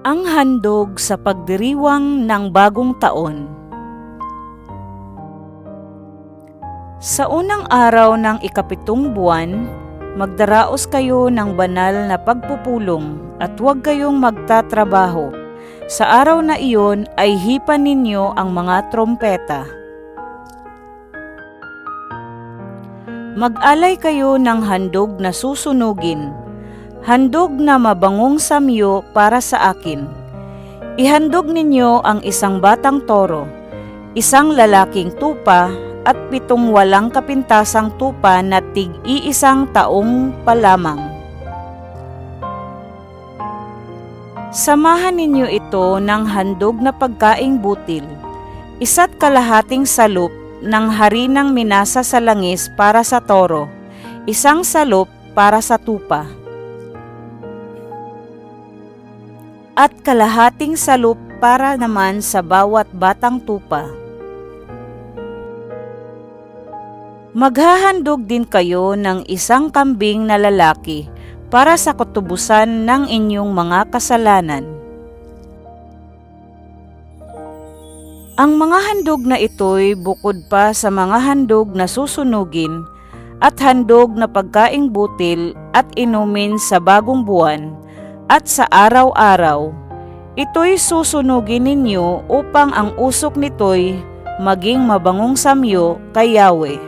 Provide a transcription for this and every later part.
Ang handog sa pagdiriwang ng bagong taon. Sa unang araw ng ikapitong buwan, magdaraos kayo ng banal na pagpupulong at huwag kayong magtatrabaho. Sa araw na iyon ay hipan ninyo ang mga trompeta. Mag-alay kayo ng handog na susunugin, handog na mabangong samyo para sa akin. Ihandog ninyo ang isang batang toro, isang lalaking tupa at pitong walang kapintasang tupa na tig-iisang taong pa lamang. Samahan ninyo ito ng handog na pagkaing butil, isa't kalahating salup ng harinang minasa sa langis para sa toro, isang salup para sa tupa. At kalahating salup para naman sa bawat batang tupa. Maghahandog din kayo ng isang kambing na lalaki para sa katubusan ng inyong mga kasalanan. Ang mga handog na ito'y bukod pa sa mga handog na susunugin at handog na pagkaing butil at inumin sa bagong buwan at sa araw-araw. Ito'y susunugin ninyo upang ang usok nito'y maging mabangong samyo kay Yahweh.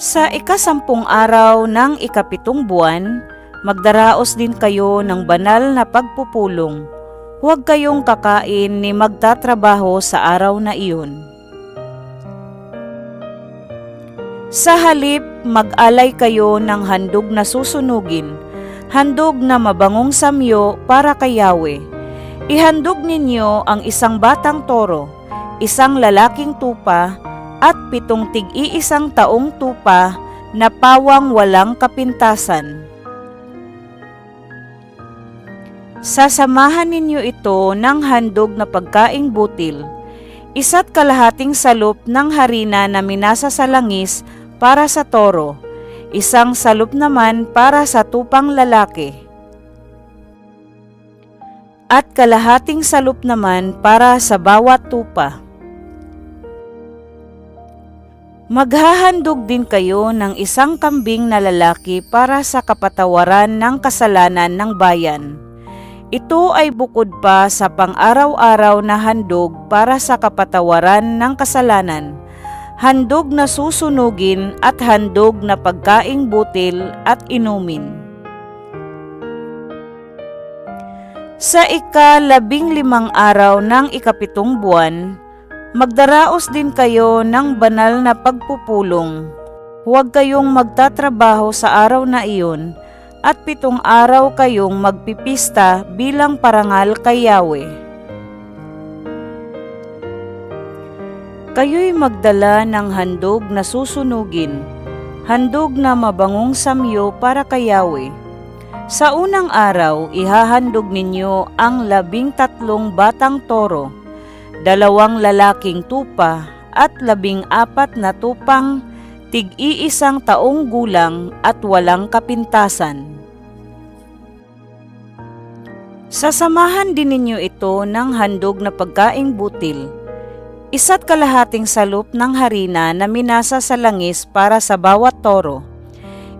Sa ikasampung araw ng ikapitong buwan, magdaraos din kayo ng banal na pagpupulong. Huwag kayong kakain ni magtatrabaho sa araw na iyon. Sa halip, mag-alay kayo ng handog na susunugin, handog na mabangong samyo para kay Yahweh. Ihandog ninyo ang isang batang toro, isang lalaking tupa, at pitong tig-iisang taong tupa na pawang walang kapintasan. Sasamahan ninyo ito ng handog na pagkaing butil, isa't kalahating salup ng harina na minasa sa langis para sa toro, isang salup naman para sa tupang lalaki, at kalahating salup naman para sa bawat tupa. Maghahandog din kayo ng isang kambing na lalaki para sa kapatawaran ng kasalanan ng bayan. Ito ay bukod pa sa pang-araw-araw na handog para sa kapatawaran ng kasalanan, handog na susunugin at handog na pagkaing butil at inumin. Sa ika-labing limang araw ng ikapitong buwan, Magdaraos din kayo ng banal na pagpupulong. Huwag kayong magtatrabaho sa araw na iyon at pitong araw kayong magpipista bilang parangal kay Yahweh. Kayo'y magdala ng handog na susunugin, handog na mabangong samyo para kay Yahweh. Sa unang araw, ihahandog ninyo ang labing tatlong batang toro, dalawang lalaking tupa at labing apat na tupang tig-iisang taong gulang at walang kapintasan. Sasamahan din ninyo ito ng handog na pagkaing butil, isa't kalahating salup ng harina na minasa sa langis para sa bawat toro,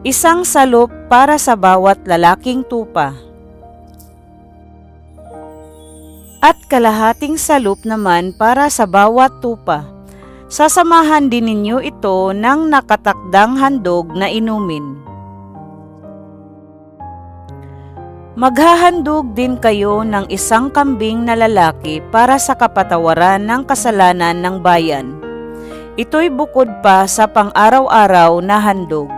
isang salup para sa bawat lalaking tupa at kalahating salup naman para sa bawat tupa. Sasamahan din ninyo ito ng nakatakdang handog na inumin. Maghahandog din kayo ng isang kambing na lalaki para sa kapatawaran ng kasalanan ng bayan. Ito'y bukod pa sa pang-araw-araw na handog.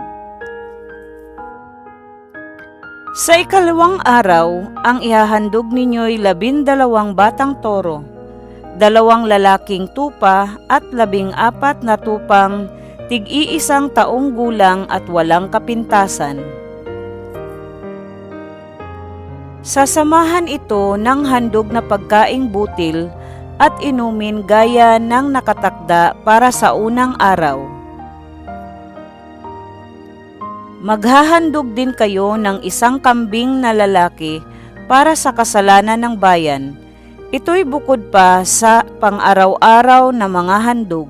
Sa ikalawang araw, ang ihahandog ninyo'y labindalawang batang toro, dalawang lalaking tupa at labing apat na tupang tig-iisang taong gulang at walang kapintasan. Sasamahan ito ng handog na pagkaing butil at inumin gaya ng nakatakda para sa unang araw. Maghahandog din kayo ng isang kambing na lalaki para sa kasalanan ng bayan. Ito'y bukod pa sa pang-araw-araw na mga handog.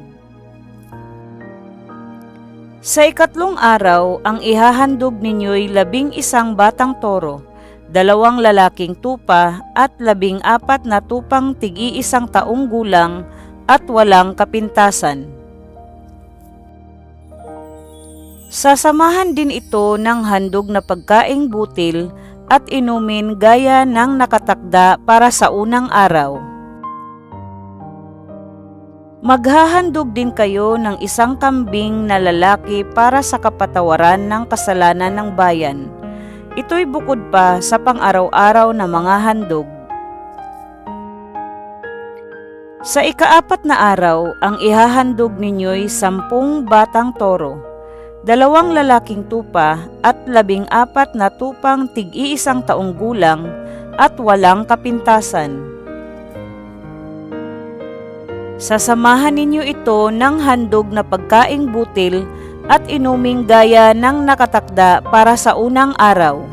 Sa ikatlong araw, ang ihahandog ninyo'y labing isang batang toro, dalawang lalaking tupa at labing apat na tupang tig-iisang taong gulang at walang kapintasan. Sasamahan din ito ng handog na pagkaing butil at inumin gaya ng nakatakda para sa unang araw. Maghahandog din kayo ng isang kambing na lalaki para sa kapatawaran ng kasalanan ng bayan. Ito'y bukod pa sa pang-araw-araw na mga handog. Sa ikaapat na araw, ang ihahandog ninyo'y sampung batang toro, dalawang lalaking tupa at labing apat na tupang tig-iisang taong gulang at walang kapintasan. Sasamahan ninyo ito ng handog na pagkaing butil at inuming gaya ng nakatakda para sa unang araw.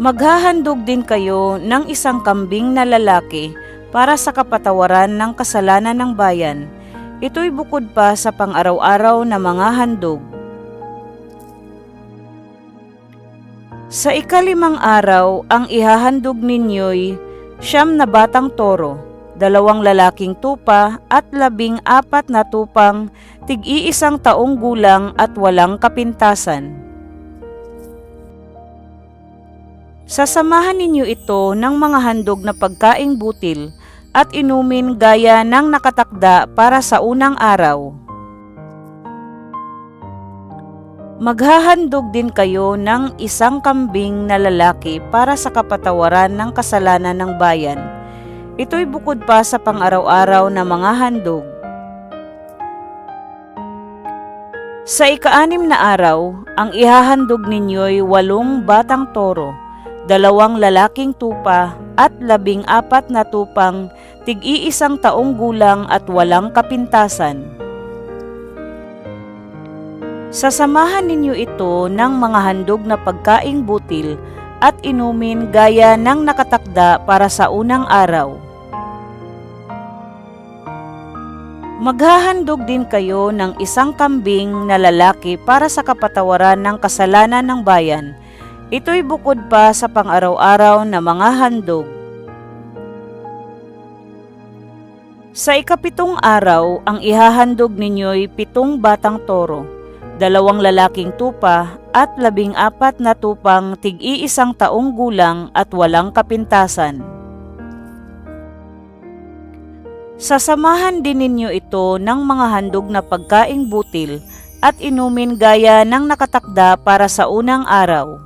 Maghahandog din kayo ng isang kambing na lalaki para sa kapatawaran ng kasalanan ng bayan. Ito'y bukod pa sa pang-araw-araw na mga handog. Sa ikalimang araw, ang ihahandog ninyo'y siyam na batang toro, dalawang lalaking tupa at labing apat na tupang tig-iisang taong gulang at walang kapintasan. Sasamahan ninyo ito ng mga handog na pagkaing butil at inumin gaya ng nakatakda para sa unang araw. Maghahandog din kayo ng isang kambing na lalaki para sa kapatawaran ng kasalanan ng bayan. Ito'y bukod pa sa pang-araw-araw na mga handog. Sa ikaanim na araw, ang ihahandog ninyo'y walong batang toro, dalawang lalaking tupa at labing apat na tupang tig-iisang taong gulang at walang kapintasan. Sasamahan ninyo ito ng mga handog na pagkaing butil at inumin gaya ng nakatakda para sa unang araw. Maghahandog din kayo ng isang kambing na lalaki para sa kapatawaran ng kasalanan ng bayan. Ito'y bukod pa sa pang-araw-araw na mga handog. Sa ikapitong araw, ang ihahandog ninyo'y pitong batang toro dalawang lalaking tupa at labing apat na tupang tig-iisang taong gulang at walang kapintasan. Sasamahan din ninyo ito ng mga handog na pagkaing butil at inumin gaya ng nakatakda para sa unang araw.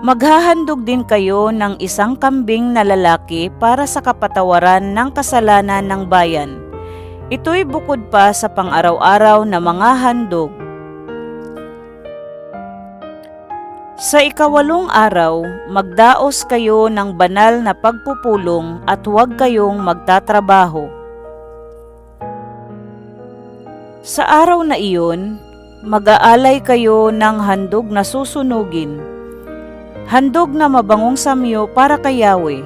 Maghahandog din kayo ng isang kambing na lalaki para sa kapatawaran ng kasalanan ng bayan Ito'y bukod pa sa pang-araw-araw na mga handog. Sa ikawalong araw, magdaos kayo ng banal na pagpupulong at huwag kayong magtatrabaho. Sa araw na iyon, mag-aalay kayo ng handog na susunugin. Handog na mabangong samyo para kay Yahweh.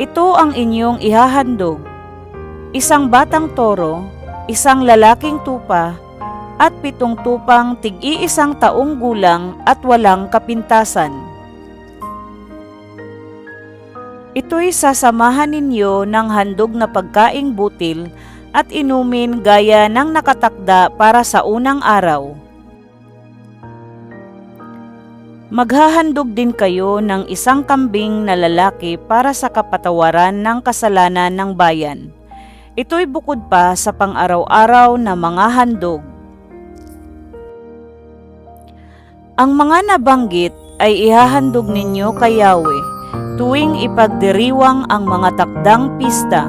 Ito ang inyong ihahandog isang batang toro, isang lalaking tupa, at pitong tupang tig-iisang taong gulang at walang kapintasan. Ito'y sasamahan ninyo ng handog na pagkaing butil at inumin gaya ng nakatakda para sa unang araw. Maghahandog din kayo ng isang kambing na lalaki para sa kapatawaran ng kasalanan ng bayan. Ito'y bukod pa sa pang-araw-araw na mga handog. Ang mga nabanggit ay ihahandog ninyo kay Yahweh tuwing ipagdiriwang ang mga takdang pista.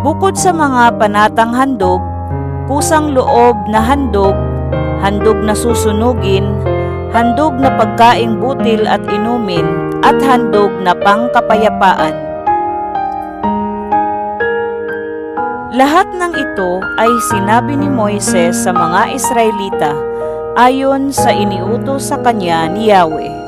Bukod sa mga panatang handog, pusang loob na handog, handog na susunugin, handog na pagkaing butil at inumin, at handog na pangkapayapaan. Lahat ng ito ay sinabi ni Moises sa mga Israelita ayon sa iniutos sa kanya ni Yahweh.